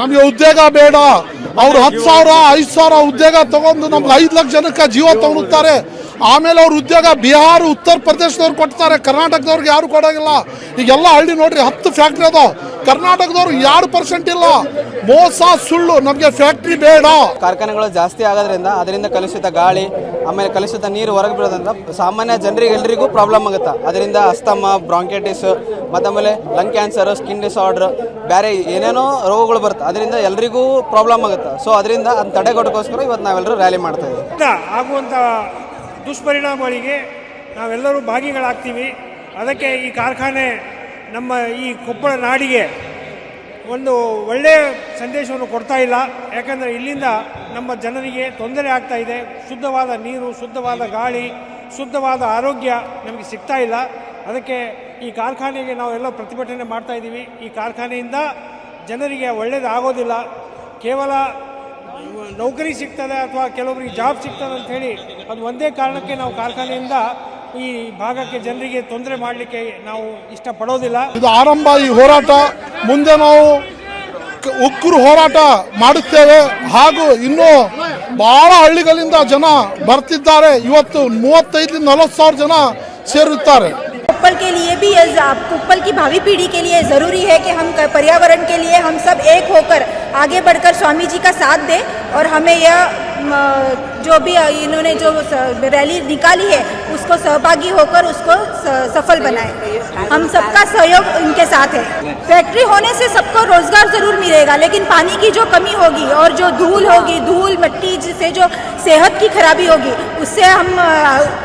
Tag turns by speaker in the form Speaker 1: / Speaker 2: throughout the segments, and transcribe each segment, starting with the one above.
Speaker 1: ನಮಗೆ ಉದ್ಯೋಗ ಬೇಡ. ಅವ್ರು ಹತ್ತು ಸಾವಿರ, ಐದು ಸಾವಿರ ಉದ್ಯೋಗ ತಗೊಂಡು ನಮ್ಗೆ ಐದು ಲಕ್ಷ ಜನಕ್ಕೆ ಜೀವ ತಗೊಳ್ತಾರೆ. ಆಮೇಲೆ ಅವ್ರ ಉದ್ಯೋಗ ಬಿಹಾರ ಉತ್ತರ ಪ್ರದೇಶದವ್ರು ಕೊಡ್ತಾರೆ. ಕರ್ನಾಟಕದವ್ರಿಗೆ ಯಾರು ಕೊಡೋಂಗಿಲ್ಲ. ಈಗೆಲ್ಲ ಹಳ್ಳಿ ನೋಡ್ರಿ ಹತ್ತು ಫ್ಯಾಕ್ಟ್ರಿ ಅದು ಕರ್ನಾಟಕದವ್ರು ಯಾರು ಪರ್ಸೆಂಟ್ ಇಲ್ಲ. ಮೋಸ ಸುಳ್ಳು. ನಮಗೆ ಫ್ಯಾಕ್ಟ್ರಿ ಬೇಡ.
Speaker 2: ಕಾರ್ಖಾನೆಗಳು ಜಾಸ್ತಿ ಆಗೋದ್ರಿಂದ ಅದರಿಂದ ಕಲುಷಿತ ಗಾಳಿ ಆಮೇಲೆ ಕಲುಷಿತ ನೀರು ಹೊರಗೆ ಬೀಳೋದ್ರಿಂದ ಸಾಮಾನ್ಯ ಜನರಿಗೆ ಎಲ್ರಿಗೂ ಪ್ರಾಬ್ಲಮ್ ಆಗುತ್ತೆ. ಅದರಿಂದ ಅಸ್ತಮ ಬ್ರಾಂಕೈಟಿಸ್ ಮತ್ತು ಆಮೇಲೆ ಲಂಗ್ ಕ್ಯಾನ್ಸರ್ ಸ್ಕಿನ್ ಡಿಸಾರ್ಡರ್ ಬೇರೆ ಏನೇನೋ ರೋಗಗಳು ಬರುತ್ತೆ. ಅದರಿಂದ ಎಲ್ರಿಗೂ ಪ್ರಾಬ್ಲಮ್ ಆಗುತ್ತೆ. ಸೊ ಅದರಿಂದ ಅದನ್ನ ತಡೆಗಟ್ಟೋಕ್ಕೋಸ್ಕರ ಇವತ್ತು ನಾವೆಲ್ಲರೂ ರ್ಯಾಲಿ ಮಾಡ್ತಾ ಇದ್ದೀವಿ.
Speaker 3: ಇಂದ ಆಗುವಂಥ ದುಷ್ಪರಿಣಾಮಗಳಿಗೆ ನಾವೆಲ್ಲರೂ ಭಾಗಿಗಳಾಗ್ತೀವಿ. ಅದಕ್ಕೆ ಈ ಕಾರ್ಖಾನೆ ನಮ್ಮ ಈ ಕೊಪ್ಪಳ ನಾಡಿಗೆ ಒಂದು ಒಳ್ಳೆಯ ಸಂದೇಶವನ್ನು ಕೊಡ್ತಾ ಇಲ್ಲ. ಯಾಕಂದರೆ ಇಲ್ಲಿಂದ ನಮ್ಮ ಜನರಿಗೆ ತೊಂದರೆ ಆಗ್ತಾ ಇದೆ. ಶುದ್ಧವಾದ ನೀರು, ಶುದ್ಧವಾದ ಗಾಳಿ, ಶುದ್ಧವಾದ ಆರೋಗ್ಯ ನಮಗೆ ಸಿಗ್ತಾ ಇಲ್ಲ. ಅದಕ್ಕೆ ಈ ಕಾರ್ಖಾನೆಗೆ ನಾವೆಲ್ಲ ಪ್ರತಿಭಟನೆ ಮಾಡ್ತಾ ಇದ್ದೀವಿ. ಈ ಕಾರ್ಖಾನೆಯಿಂದ ಜನರಿಗೆ ಒಳ್ಳೆಯದಾಗೋದಿಲ್ಲ ಕೇವಲ ನೌಕರಿ ಸಿಗ್ತದೆ ಅಥವಾ ಕೆಲವರಿಗೆ ಜಾಬ್ ಸಿಗ್ತದೆ ಹೇಳಿ ಅದು ಒಂದೇ ಕಾರಣಕ್ಕೆ ನಾವು ಕಾರ್ಖಾನೆಯಿಂದ ಈ ಭಾಗಕ್ಕೆ ಜನರಿಗೆ ತೊಂದರೆ ಮಾಡಲಿಕ್ಕೆ ನಾವು ಇಷ್ಟಪಡೋದಿಲ್ಲ
Speaker 1: ಇದು ಆರಂಭ ಈ ಹೋರಾಟ ಮುಂದೆ ನಾವು ಕ- ಉಗ್ರ ಹೋರಾಟ ಮಾಡುತ್ತೇವೆ ಹಾಗೂ ಇನ್ನೂ ಬಹಳ ಹಳ್ಳಿಗಳಿಂದ ಜನ ಬರ್ತಿದ್ದಾರೆ ಇವತ್ತು ಮೂವತ್ತೈದರಿಂದ ನಲವತ್ತು ಸಾವಿರ ಜನ ಸೇರುತ್ತಾರೆ
Speaker 4: कोप्पल के लिए भी ये ज- कोप्पल की भावी पीढ़ी के लिए ज़रूरी है कि हम क- पर्यावरण के लिए हम सब एक होकर आगे बढ़कर स्वामी जी का साथ दें और हमें यह म, जो भी इन्होंने जो स- रैली निकाली है उसको सहभागी होकर उसको स- सफल बनाएं हम सबका सहयोग इनके साथ है फैक्ट्री होने से सबको रोजगार जरूर मिलेगा लेकिन पानी की जो कमी होगी और जो धूल होगी धूल मिट्टी जिससे जो सेहत की खराबी होगी उससे हम अ,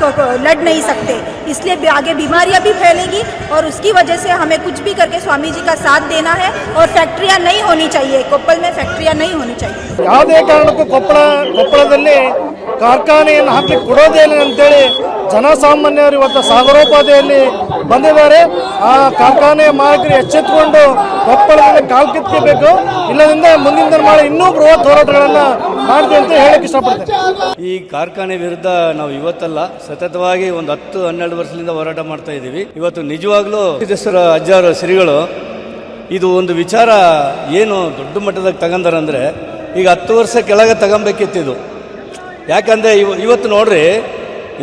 Speaker 4: क- क- लड़ नहीं सकते इसलिए भी आगे बीमारियां भी फैलेगी और उसकी वजह से हमें कुछ भी करके स्वामी जी का साथ देना है और फैक्ट्रियां नहीं होनी चाहिए कोप्पल में फैक्ट्रियां नहीं होनी चाहिए
Speaker 3: ಯಾವುದೇ ಕಾರಣಕ್ಕೂ ಕೊಪ್ಪಳ ಕೊಪ್ಪಳದಲ್ಲಿ ಕಾರ್ಖಾನೆಯನ್ನು ಹಾಕಲಿಕ್ಕೆ ಕೊಡೋದೇ ಇಲ್ಲ ಅಂತೇಳಿ ಜನಸಾಮಾನ್ಯರು ಇವತ್ತು ಸಾಗರೋಪಾದಿಯಲ್ಲಿ ಬಂದಿದ್ದಾರೆ. ಆ ಕಾರ್ಖಾನೆ ಮಾಲೀಕರು ಎಚ್ಚೆತ್ತುಕೊಂಡು ಕೊಪ್ಪಳದಲ್ಲಿ ಕಾಲು ಕಿತ್ಕೋಬೇಕು. ಇಲ್ಲದಿಂದ ಮುಂದಿನ ದಿನಮಾನ ಇನ್ನೂ ಬೃಹತ್ ಹೋರಾಟಗಳನ್ನು ಮಾಡ್ತೀವಿ ಅಂತ ಹೇಳಕ್ಕೆ ಇಷ್ಟಪಡ್ತೇನೆ.
Speaker 5: ಈ ಕಾರ್ಖಾನೆ ವಿರುದ್ಧ ನಾವು ಇವತ್ತಲ್ಲ ಸತತವಾಗಿ ಒಂದು ಹತ್ತು, ಹನ್ನೆರಡು ವರ್ಷದಿಂದ ಹೋರಾಟ ಮಾಡ್ತಾ ಇದ್ದೀವಿ. ಇವತ್ತು ನಿಜವಾಗ್ಲೂ ಸಿದ್ದೇಶ್ವರ ಅಜ್ಜಾರು ಶ್ರೀಗಳು ಇದು ಒಂದು ವಿಚಾರ ಏನು ದೊಡ್ಡ ಮಟ್ಟದಾಗ ತಗಂದಾರಂದ್ರೆ ಈಗ ಹತ್ತು ವರ್ಷ ಕೆಳಗೆ ತಗೊಬೇಕಿತ್ತು ಇದು. ಯಾಕಂದರೆ ಇವ ಇವತ್ತು ನೋಡ್ರಿ,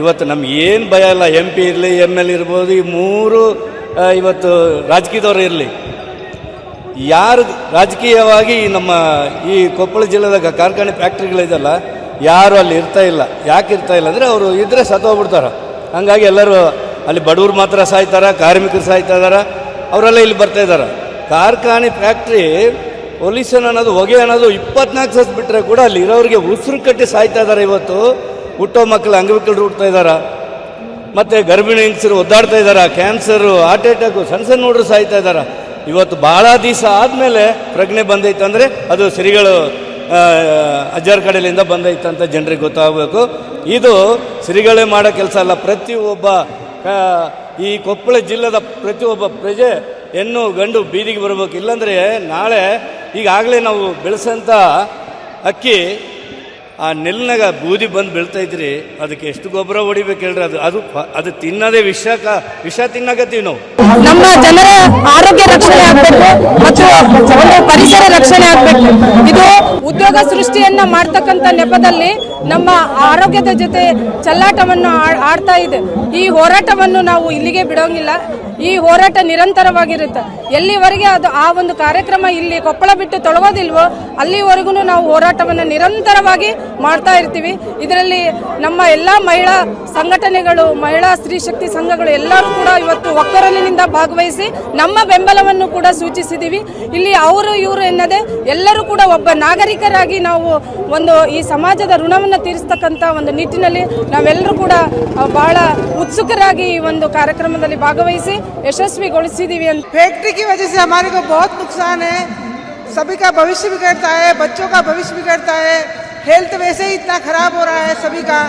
Speaker 5: ಇವತ್ತು ನಮ್ಗೆ ಏನು ಭಯ ಇಲ್ಲ ಎಂ ಪಿ ಇರಲಿ ಎಂ ಎಲ್ ಇರ್ಬೋದು, ಈ ಮೂರು ಇವತ್ತು ರಾಜಕೀಯದವ್ರು ಇರಲಿ. ಯಾರು ರಾಜಕೀಯವಾಗಿ ನಮ್ಮ ಈ ಕೊಪ್ಪಳ ಜಿಲ್ಲೆದಾಗ ಕಾರ್ಖಾನೆ ಫ್ಯಾಕ್ಟ್ರಿಗಳಿದೆಲ್ಲ, ಯಾರು ಅಲ್ಲಿ ಇರ್ತಾ ಇಲ್ಲ. ಯಾಕೆ ಇರ್ತಾ ಇಲ್ಲ ಅಂದರೆ ಅವರು ಇದ್ರೆ ಸತ್ತೋಗ್ಬಿಡ್ತಾರೆ ಹಂಗಾಗಿ ಎಲ್ಲರೂ ಅಲ್ಲಿ ಬಡವ್ರು ಮಾತ್ರ ಸಾಯ್ತಾರ, ಕಾರ್ಮಿಕರು ಸಾಯ್ತಾ ಇದ್ದಾರೆ ಅವರೆಲ್ಲ ಇಲ್ಲಿ ಬರ್ತಾ ಇದ್ದಾರೆ ಕಾರ್ಖಾನೆ ಫ್ಯಾಕ್ಟ್ರಿ ಪೊಲ್ಯೂಷನ್ ಅನ್ನೋದು ಹೊಗೆ ಅನ್ನೋದು ಇಪ್ಪತ್ನಾಲ್ಕು ಸಸ್ ಬಿಟ್ಟರೆ ಕೂಡ ಅಲ್ಲಿ ಇರೋರಿಗೆ ಉಸಿರು ಕಟ್ಟಿ ಸಾಯ್ತಾ ಇದ್ದಾರೆ ಇವತ್ತು. ಹುಟ್ಟೋ ಮಕ್ಕಳು ಅಂಗವಿಕಲರು ಹುಡ್ತಾ ಇದ್ದಾರೆ? ಮತ್ತು ಗರ್ಭಿಣಿ ಹೆಂಗಸರು ಒದ್ದಾಡ್ತಾ ಇದ್ದಾರೆ? ಕ್ಯಾನ್ಸರು ಹಾರ್ಟ್ ಅಟ್ಯಾಕು ಸಣ್ಣ ಸಣ್ಣ ಹುಡುಗರು ಸಾಯ್ತಾ ಇದ್ದಾರೆ? ಇವತ್ತು ಭಾಳ ದಿವಸ ಆದಮೇಲೆ ಪ್ರಜ್ಞೆ ಬಂದೈತೆ ಅಂದರೆ ಅದು ಶ್ರೀಗಳು ಅಜ್ಜಾರ ಕಡೆಯಿಂದ ಬಂದೈತೆ ಅಂತ ಜನರಿಗೆ ಗೊತ್ತಾಗಬೇಕು. ಇದು ಶ್ರೀಗಳೇ ಮಾಡೋ ಕೆಲಸ ಅಲ್ಲ. ಪ್ರತಿಯೊಬ್ಬ ಈ ಕೊಪ್ಪಳ ಜಿಲ್ಲೆದ ಪ್ರತಿಯೊಬ್ಬ ಪ್ರಜೆ ಹೆಣ್ಣು ಗಂಡು ಬೀದಿಗೆ ಬರಬೇಕು. ಇಲ್ಲಾಂದರೆ ನಾಳೆ ಈಗಾಗಲೇ ನಾವು ಬೆಳೆಸಂಥ ಅಕ್ಕಿ, ಆ ನೆಲ್ನಾಗ ಬೂದಿ ಬಂದು ಬೆಳ್ತಾಯಿದ್ರಿ ಅದಕ್ಕೆ ಎಷ್ಟು ಗೊಬ್ಬರ ಹೊಡಿಬೇಕು ಹೇಳ್ರಿ ಅದು. ಅದು ಅದು ತಿನ್ನೋದೇ ವಿಷ ವಿಷ ತಿನ್ನಕತ್ತೀವಿ ನಾವು.
Speaker 6: ನಮ್ಮ ಜನರ ಆರೋಗ್ಯ ರಕ್ಷಣೆ ಆಗಬೇಕು ಮತ್ತು ಪರಿಸರ ರಕ್ಷಣೆ ಆಗಬೇಕು. ಇದು ಉದ್ಯೋಗ ಸೃಷ್ಟಿಯನ್ನ ಮಾಡ್ತಕ್ಕಂಥ ನೆಪದಲ್ಲಿ ನಮ್ಮ ಆರೋಗ್ಯದ ಜೊತೆ ಚಲ್ಲಾಟವನ್ನು ಆಡ್ತಾ ಇದೆ. ಈ ಹೋರಾಟವನ್ನು ನಾವು ಇಲ್ಲಿಗೆ ಬಿಡೋಂಗಿಲ್ಲ. ಈ ಹೋರಾಟ ನಿರಂತರವಾಗಿರುತ್ತೆ. ಎಲ್ಲಿವರೆಗೆ ಅದು ಆ ಒಂದು ಕಾರ್ಯಕ್ರಮ ಇಲ್ಲಿ ಕೊಪ್ಪಳ ಬಿಟ್ಟು ತೊಳಗೋದಿಲ್ವೋ, ಅಲ್ಲಿವರೆಗೂ ನಾವು ಹೋರಾಟವನ್ನು ನಿರಂತರವಾಗಿ ಮಾಡ್ತಾ ಇರ್ತೀವಿ. ಇದರಲ್ಲಿ ನಮ್ಮ ಎಲ್ಲ ಮಹಿಳಾ ಸಂಘಟನೆಗಳು, ಮಹಿಳಾ ಸ್ತ್ರೀ ಶಕ್ತಿ ಸಂಘಗಳು ಎಲ್ಲರೂ ಕೂಡ ಇವತ್ತು ಒಕ್ಕರಲಿನಿಂದ ಭಾಗವಹಿಸಿ ನಮ್ಮ ಬೆಂಬಲವನ್ನು ಕೂಡ ಸೂಚಿಸಿದ್ದೀವಿ ಇಲ್ಲಿ ಅವರು, ಇವರು ಎನ್ನದೆ ಎಲ್ಲರೂ ಕೂಡ ಒಬ್ಬ ನಾಗರಿಕರಾಗಿ ನಾವು ಒಂದು ಈ ಸಮಾಜದ ಋಣವನ್ನು ತೀರಿಸ್ತಕ್ಕಂಥ ಒಂದು ನಿಟ್ಟಿನಲ್ಲಿ ನಾವೆಲ್ಲರೂ ಕೂಡ ಆ, ಬಹಳ ಉತ್ಸುಕರಾಗಿ ಈ ಒಂದು ಕಾರ್ಯಕ್ರಮದಲ್ಲಿ ಭಾಗವಹಿಸಿ ಯಶಸ್ವಿಗೊಳಿಸಿದ್ದೀವಿ ಅಂತ
Speaker 7: फैक्ट्री की वजह से हमारे को बहुत नुकसान है सभी का भविष्य बिगड़ता है बच्चों का भविष्य बिगड़ता है हेल्थ वैसे ही इतना खराब हो रहा है सभी का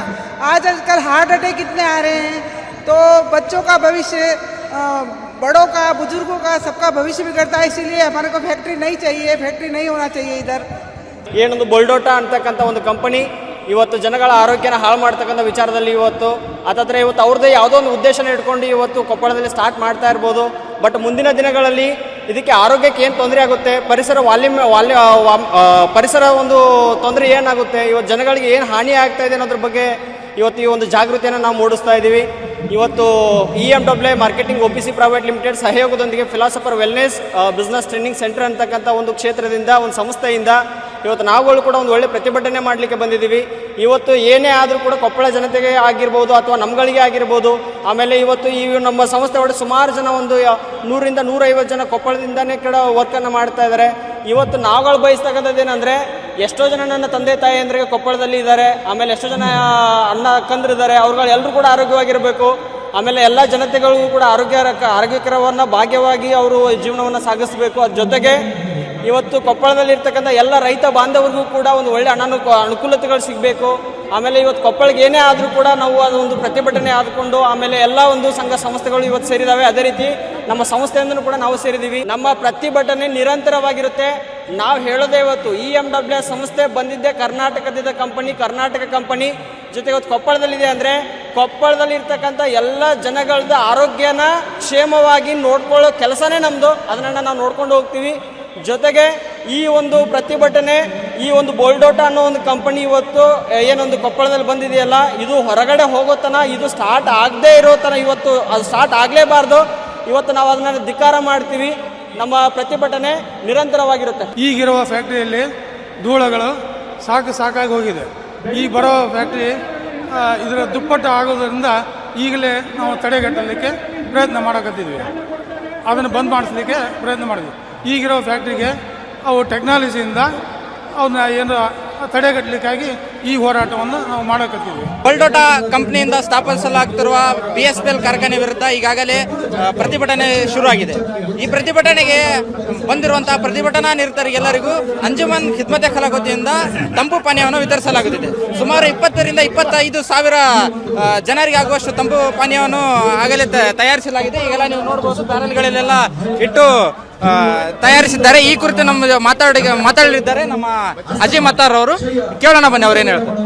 Speaker 7: आज आजकल हार्ट अटैक इतने आ रहे हैं तो बच्चों का भविष्य अ, बड़ों का बुजुर्गों का सबका भविष्य बिगड़ता है इसीलिए हमारे को फैक्ट्री नहीं चाहिए फैक्ट्री नहीं होना चाहिए इधर
Speaker 2: ಏನೊಂದು ಬೊಲ್ಡೋಟ ಅಂತಕ್ಕಂಥ ಒಂದು ಕಂಪನಿ ಇವತ್ತು ಜನಗಳ ಆರೋಗ್ಯನ ಹಾಳು ಮಾಡ್ತಕ್ಕಂಥ ವಿಚಾರದಲ್ಲಿ ಇವತ್ತು, ಅದಾದರೆ ಇವತ್ತು ಅವ್ರದ್ದೇ ಯಾವುದೋ ಒಂದು ಉದ್ದೇಶನ ಇಟ್ಕೊಂಡು ಇವತ್ತು ಕೊಪ್ಪಳದಲ್ಲಿ ಸ್ಟಾರ್ಟ್ ಮಾಡ್ತಾ ಇರ್ಬೋದು. ಬಟ್ ಮುಂದಿನ ದಿನಗಳಲ್ಲಿ
Speaker 8: ಇದಕ್ಕೆ ಆರೋಗ್ಯಕ್ಕೆ ಏನು ತೊಂದರೆ ಆಗುತ್ತೆ? ಪರಿಸರ ವಾಲ್ಯೂಮ್, ವಾಲ್ಯ ಪರಿಸರ ಒಂದು ತೊಂದರೆ ಏನಾಗುತ್ತೆ? ಇವತ್ತು ಜನಗಳಿಗೆ ಏನು ಹಾನಿ ಆಗ್ತಾ ಇದೆ ಅನ್ನೋದ್ರ ಬಗ್ಗೆ ಇವತ್ತು ಈ ಒಂದು ಜಾಗೃತಿಯನ್ನು ನಾವು ಮೂಡಿಸ್ತಾ ಇದ್ದೀವಿ ಇವತ್ತು E M W marketing O P C private limited ಸಹಯೋಗದೊಂದಿಗೆ philosopher wellness business training centre ಅಂತಕ್ಕಂಥ ಒಂದು ಕ್ಷೇತ್ರದಿಂದ, ಒಂದು ಸಂಸ್ಥೆಯಿಂದ ಇವತ್ತು ನಾವುಗಳು ಕೂಡ ಒಂದು ಒಳ್ಳೆ ಪ್ರತಿಭಟನೆ ಮಾಡಲಿಕ್ಕೆ ಬಂದಿದ್ದೀವಿ. ಇವತ್ತು ಏನೇ ಆದರೂ ಕೂಡ ಕೊಪ್ಪಳ ಜನತೆಗೆ ಆಗಿರ್ಬೋದು ಅಥವಾ ನಮ್ಗಳಿಗೆ ಆಗಿರ್ಬೋದು, ಆಮೇಲೆ ಇವತ್ತು ಈ ನಮ್ಮ ಸಂಸ್ಥೆ ಒಳಗೆ ಸುಮಾರು ಜನ ಒಂದು ನೂರಿಂದ ನೂರೈವತ್ತು ಜನ ಕೊಪ್ಪಳದಿಂದನೇ ಕೂಡ ವರ್ಕನ್ನು ಮಾಡ್ತಾ ಇದ್ದಾರೆ ಇವತ್ತು ನಾವುಗಳು ಬಯಸ್ತಕ್ಕಂಥದ್ದು ಏನಂದರೆ, ಎಷ್ಟೋ ಜನ ನನ್ನ ತಂದೆ ತಾಯಿ ಅಂದರೆ ಕೊಪ್ಪಳದಲ್ಲಿ ಇದ್ದಾರೆ, ಆಮೇಲೆ ಎಷ್ಟೋ ಜನ ಅಣ್ಣ ಕಂದ್ರಿದ್ದಾರೆ ಅವ್ರುಗಳು ಎಲ್ಲರೂ ಕೂಡ ಆರೋಗ್ಯವಾಗಿರಬೇಕು. ಆಮೇಲೆ ಎಲ್ಲ ಜನತೆಗಳಿಗೂ ಕೂಡ ಆರೋಗ್ಯ ಆರೋಗ್ಯಕರವನ್ನು ಭಾಗ್ಯವಾಗಿ ಅವರು ಜೀವನವನ್ನು ಸಾಗಿಸಬೇಕು. ಅದ್ರ ಜೊತೆಗೆ ಇವತ್ತು ಕೊಪ್ಪಳದಲ್ಲಿ ಇರ್ತಕ್ಕಂಥ ಎಲ್ಲ ರೈತ ಬಾಂಧವರಿಗೂ ಕೂಡ ಒಂದು ಒಳ್ಳೆ ಅನಾನು ಅನುಕೂಲತೆಗಳು ಸಿಗಬೇಕು. ಆಮೇಲೆ ಇವತ್ತು ಕೊಪ್ಪಳಿಗೆ ಏನೇ ಆದರೂ ಕೂಡ ನಾವು ಒಂದು ಪ್ರತಿಭಟನೆ ಆದ್ಕೊಂಡು ಆಮೇಲೆ ಎಲ್ಲ ಒಂದು ಸಂಘ ಸಂಸ್ಥೆಗಳು ಇವತ್ತು ಸೇರಿದಾವೆ. ಅದೇ ರೀತಿ ನಮ್ಮ ಸಂಸ್ಥೆಯಿಂದನೂ ಕೂಡ ನಾವು ಸೇರಿದ್ದೀವಿ ನಮ್ಮ ಪ್ರತಿಭಟನೆ ನಿರಂತರವಾಗಿರುತ್ತೆ. ನಾವು ಹೇಳೋದೇ ಇವತ್ತು ಇ ಎಂ ಡಬ್ಲ್ಯೂ ಸಂಸ್ಥೆ ಬಂದಿದ್ದೆ ಕರ್ನಾಟಕದಿಂದ ಕಂಪನಿ ಕರ್ನಾಟಕ ಕಂಪನಿ ಜೊತೆಗೆ ಇವತ್ತು ಕೊಪ್ಪಳದಲ್ಲಿದೆ ಅಂದರೆ ಕೊಪ್ಪಳದಲ್ಲಿ ಇರ್ತಕ್ಕಂಥ ಎಲ್ಲ ಜನಗಳದ ಆರೋಗ್ಯನ ಕ್ಷೇಮವಾಗಿ ನೋಡ್ಕೊಳ್ಳೋ ಕೆಲಸನೇ ನಮ್ಮದು ಅದನ್ನು ನಾವು ನೋಡ್ಕೊಂಡು ಹೋಗ್ತೀವಿ. ಜೊತೆಗೆ ಈ ಒಂದು ಪ್ರತಿಭಟನೆ, ಈ ಒಂದು ಬೋಲ್ಡೋಟ ಅನ್ನೋ ಒಂದು ಕಂಪನಿ ಇವತ್ತು ಏನೊಂದು ಕೊಪ್ಪಳದಲ್ಲಿ ಬಂದಿದೆಯಲ್ಲ, ಇದು ಹೊರಗಡೆ ಹೋಗೋ ತನ, ಇದು ಸ್ಟಾರ್ಟ್ ಆಗದೇ ಇರೋ ತನ ಇವತ್ತು, ಅದು ಸ್ಟಾರ್ಟ್ ಆಗಲೇಬಾರ್ದು. ಇವತ್ತು ನಾವು ಅದನ್ನ ಧಿಕ್ಕಾರ ಮಾಡ್ತೀವಿ. ನಮ್ಮ ಪ್ರತಿಭಟನೆ ನಿರಂತರವಾಗಿರುತ್ತೆ.
Speaker 3: ಈಗಿರುವ ಫ್ಯಾಕ್ಟ್ರಿಯಲ್ಲಿ ಧೂಳಗಳು ಸಾಕು ಸಾಕಾಗಿ ಹೋಗಿದೆ. ಈ ಬರೋ ಫ್ಯಾಕ್ಟ್ರಿ ಇದರ ದುಪ್ಪಟ್ಟು ಆಗೋದ್ರಿಂದ ಈಗಲೇ ನಾವು ತಡೆಗಟ್ಟಲಿಕ್ಕೆ ಪ್ರಯತ್ನ ಮಾಡಕತ್ತಿದ್ವಿ. ಅದನ್ನು ಬಂದ್ ಮಾಡಿಸ್ಲಿಕ್ಕೆ ಪ್ರಯತ್ನ ಮಾಡಿದ್ವಿ. ಈಗಿರೋ ಫ್ಯಾಕ್ಟ್ರಿಗೆ ಅವು ಟೆಕ್ನಾಲಜಿಯಿಂದ ಅವನ್ನ ಏನು ತಡೆಗಟ್ಟಲಿಕ್ಕಾಗಿ ಈ ಹೋರಾಟವನ್ನು ನಾವು ಮಾಡಕತ್ತೀವಿ.
Speaker 9: ಬಲ್ಡೋಟಾ ಕಂಪ್ನಿಯಿಂದ ಸ್ಥಾಪಿಸಲಾಗ್ತಿರುವ ಬಿ ಎಸ್ ಪಿ ಎಲ್ ಕಾರ್ಖಾನೆ ವಿರುದ್ಧ ಈಗಾಗಲೇ ಪ್ರತಿಭಟನೆ ಶುರುವಾಗಿದೆ. ಈ ಪ್ರತಿಭಟನೆಗೆ ಬಂದಿರುವಂತಹ ಪ್ರತಿಭಟನಾ ನಿರತರಿಗೆಲ್ಲರಿಗೂ ಅಂಜುಮನ್ ಖಿದ್ಮತೆ ಖಲಾಕ್ ವತಿಯಿಂದ ತಂಪು ಪಾನೀಯವನ್ನು ವಿತರಿಸಲಾಗುತ್ತಿದೆ. ಸುಮಾರು ಇಪ್ಪತ್ತರಿಂದ ಇಪ್ಪತ್ತೈದು ಸಾವಿರ ಜನರಿಗೆ ಆಗುವಷ್ಟು ತಂಪು ಪಾನೀಯವನ್ನು ಆಗಲೇ ತಯಾರಿಸಲಾಗಿದೆ. ಈಗೆಲ್ಲ ನೀವು ನೋಡಬಹುದು ಪ್ಯಾನಲ್ಗಳಲ್ಲೆಲ್ಲ ಇಟ್ಟು ತಯಾರಿಸಿದ್ದಾರೆ. ಈ ಕುರಿತು ನಮ್ಮ ಮಾತಾಡಿ ಮಾತಾಡಲಿದ್ದಾರೆ ನಮ್ಮ ಅಜಯ್ ಮತ್ತಾರ್ ಅವರು. ಕೇಳೋಣ ಬನ್ನಿ, ಅವ್ರು ಏನು ಹೇಳ್ತಾರೆ.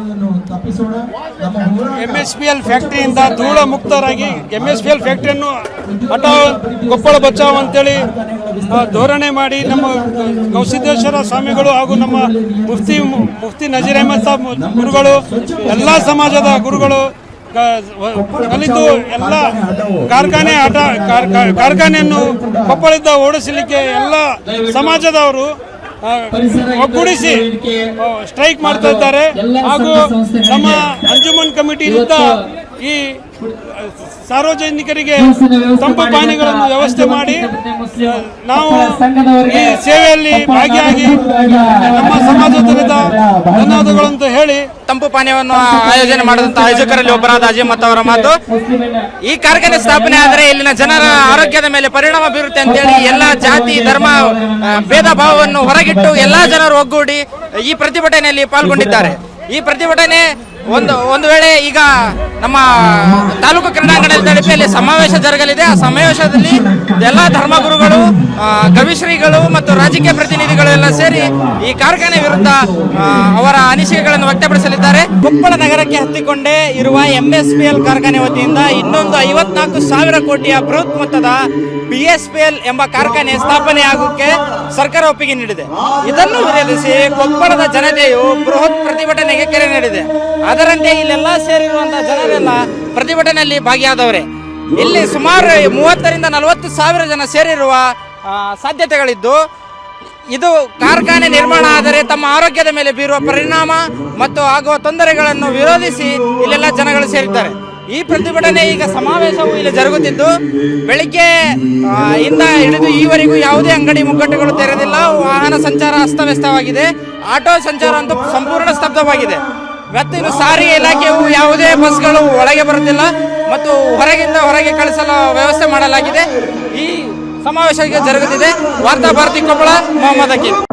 Speaker 10: ಎಂ ಎಸ್ ಪಿ ಎಲ್ ಫ್ಯಾಕ್ಟ್ರಿಯಿಂದ ಧೂಳ ಮುಕ್ತರಾಗಿ ಎಂ ಎಸ್ ಪಿ ಎಲ್ ಫ್ಯಾಕ್ಟ್ರಿಯನ್ನು ಹಠ ಕೊಪ್ಪಳ ಬಚಾವ್ ಅಂತೇಳಿ ಧೋರಣೆ ಮಾಡಿ ನಮ್ಮ ಗೌಸಿದ್ದೇಶ್ವರ ಸ್ವಾಮಿಗಳು ಹಾಗೂ ನಮ್ಮ ಮುಫ್ತಿ ಮುಫ್ತಿ ನಜೀರ್ ಅಹಮದ್ ಸಾಬ್ ಗುರುಗಳು, ಎಲ್ಲ ಸಮಾಜದ ಗುರುಗಳು ಕಲಿತು ಎಲ್ಲ ಕಾರ್ಖಾನೆ ಆಟ, ಕಾರ್- ಕಾರ್- ಕಾರ್ಖಾನೆಯನ್ನು ಕೊಪ್ಪಳದಿಂದ ಓಡಿಸಲಿಕ್ಕೆ ಎಲ್ಲ ಸಮಾಜದವರು ಒಗ್ಗೂಡಿಸಿ ಸ್ಟ್ರೈಕ್ ಮಾಡ್ತಾ ಇದ್ದಾರೆ. ಹಾಗೂ ನಮ್ಮ ಅಂಜುಮನ್ ಕಮಿಟಿಯಿಂದ ಈ ಸಾರ್ವಜನಿಕರಿಗೆ ತಂಪು ಪಾನೀಯಗಳನ್ನು ವ್ಯವಸ್ಥೆ ಮಾಡಿ ನಾವು ಈ ಸೇವೆಯಲ್ಲಿ ಭಾಗಿಯಾಗಿ ನಮ್ಮ ಸಮಾಜದ ಧನ್ಯವಾದಗಳು ಅಂತ ಹೇಳಿ
Speaker 9: ತಂಪು ಪಾನೀಯವನ್ನು ಆಯೋಜನೆ ಮಾಡಿದಂತಹ ಆಯೋಜಕರಲ್ಲಿ ಒಬ್ಬರಾದ ಅಜಿಮತ್ ಅವರ ಮಾತು ಈ ಕಾರ್ಖಾನೆ ಸ್ಥಾಪನೆ ಆದರೆ ಇಲ್ಲಿನ ಜನರ ಆರೋಗ್ಯದ ಮೇಲೆ ಪರಿಣಾಮ ಬೀರುತ್ತೆ ಅಂತೇಳಿ ಎಲ್ಲ ಜಾತಿ ಧರ್ಮ ಭೇದ ಭಾವವನ್ನು ಹೊರಗಿಟ್ಟು ಎಲ್ಲಾ ಜನರು ಒಗ್ಗೂಡಿ ಈ ಪ್ರತಿಭಟನೆಯಲ್ಲಿ ಪಾಲ್ಗೊಂಡಿದ್ದಾರೆ. ಈ ಪ್ರತಿಭಟನೆ ಒಂದು ಒಂದು ವೇಳೆ ಈಗ ನಮ್ಮ ತಾಲೂಕು ಕ್ರೀಡಾಂಗಣದ ತಲುಪಿಯಲ್ಲಿ ಸಮಾವೇಶ ಜರುಗಲಿದೆ. ಆ ಸಮಾವೇಶದಲ್ಲಿ ಎಲ್ಲ ಧರ್ಮಗುರುಗಳು ಕವಿಶ್ರೀಗಳು ಮತ್ತು ರಾಜಕೀಯ ಪ್ರತಿನಿಧಿಗಳು ಎಲ್ಲ ಸೇರಿ ಈ ಕಾರ್ಖಾನೆ ವಿರುದ್ಧ ಅವರ ಅನಿಸಿಕೆಗಳನ್ನು ವ್ಯಕ್ತಪಡಿಸಲಿದ್ದಾರೆ. ಕೊಪ್ಪಳ ನಗರಕ್ಕೆ ಹತ್ತಿಕೊಂಡೇ ಇರುವ ಎಂಎಸ್ಪಿಎಲ್ ಕಾರ್ಖಾನೆ ವತಿಯಿಂದ ಇನ್ನೊಂದು ಐವತ್ನಾಲ್ಕು ಸಾವಿರ ಕೋಟಿಯ ಬೃಹತ್ ಮೊತ್ತದ ಬಿಎಸ್ಪಿಎಲ್ ಎಂಬ ಕಾರ್ಖಾನೆ ಸ್ಥಾಪನೆ ಆಗೋಕ್ಕೆ ಸರ್ಕಾರ ಒಪ್ಪಿಗೆ ನೀಡಿದೆ. ಇದನ್ನು ವಿರೋಧಿಸಿ ಕೊಪ್ಪಳದ ಜನತೆಯು ಬೃಹತ್ ಪ್ರತಿಭಟನೆಗೆ ಕರೆ ನೀಡಿದೆ. ಅದರಂತೆ ಇಲ್ಲೆಲ್ಲ ಸೇರಿರುವಂತಹ ಜನರೆಲ್ಲ ಪ್ರತಿಭಟನೆಯಲ್ಲಿ ಭಾಗಿಯಾದವರೇ. ಇಲ್ಲಿ ಸುಮಾರು ಮೂವತ್ತರಿಂದ ನಲವತ್ತು ಸಾವಿರ ಜನ ಸೇರಿರುವ ಸಾಧ್ಯತೆಗಳಿದ್ದು, ಇದು ಕಾರ್ಖಾನೆ ನಿರ್ಮಾಣ ಆದರೆ ತಮ್ಮ ಆರೋಗ್ಯದ ಮೇಲೆ ಬೀರುವ ಪರಿಣಾಮ ಮತ್ತು ಆಗುವ ತೊಂದರೆಗಳನ್ನು ವಿರೋಧಿಸಿ ಇಲ್ಲೆಲ್ಲ ಜನಗಳು ಸೇರಿದ್ದಾರೆ. ಈ ಪ್ರತಿಭಟನೆ ಈಗ ಸಮಾವೇಶವು ಇಲ್ಲಿ ಜರುಗುತ್ತಿದ್ದು, ಬೆಳಿಗ್ಗೆ ಇಂದ ಹಿಡಿದು ಈವರೆಗೂ ಯಾವುದೇ ಅಂಗಡಿ ಮುಗ್ಗಟ್ಟುಗಳು ತೆರೆದಿಲ್ಲ. ವಾಹನ ಸಂಚಾರ ಅಸ್ತವ್ಯಸ್ತವಾಗಿದೆ. ಆಟೋ ಸಂಚಾರ ಅಂತೂ ಸಂಪೂರ್ಣ ಸ್ತಬ್ಧವಾಗಿದೆ. ಇನ್ನು ಸಾರಿಗೆ ಇಲಾಖೆಯು ಯಾವುದೇ ಬಸ್ಗಳು ಒಳಗೆ ಬರುತ್ತಿಲ್ಲ ಮತ್ತು ಹೊರಗಿಂದ ಹೊರಗೆ ಕಳಿಸಲು ವ್ಯವಸ್ಥೆ ಮಾಡಲಾಗಿದೆ. ಈ ಸಮಾವೇಶ ಜರುಗುತ್ತಿದೆ. ವಾರ್ತಾ ಭಾರತಿ ಕೊಪ್ಪಳ, ಮೊಹಮ್ಮದ್ ಅಕೀಲ್.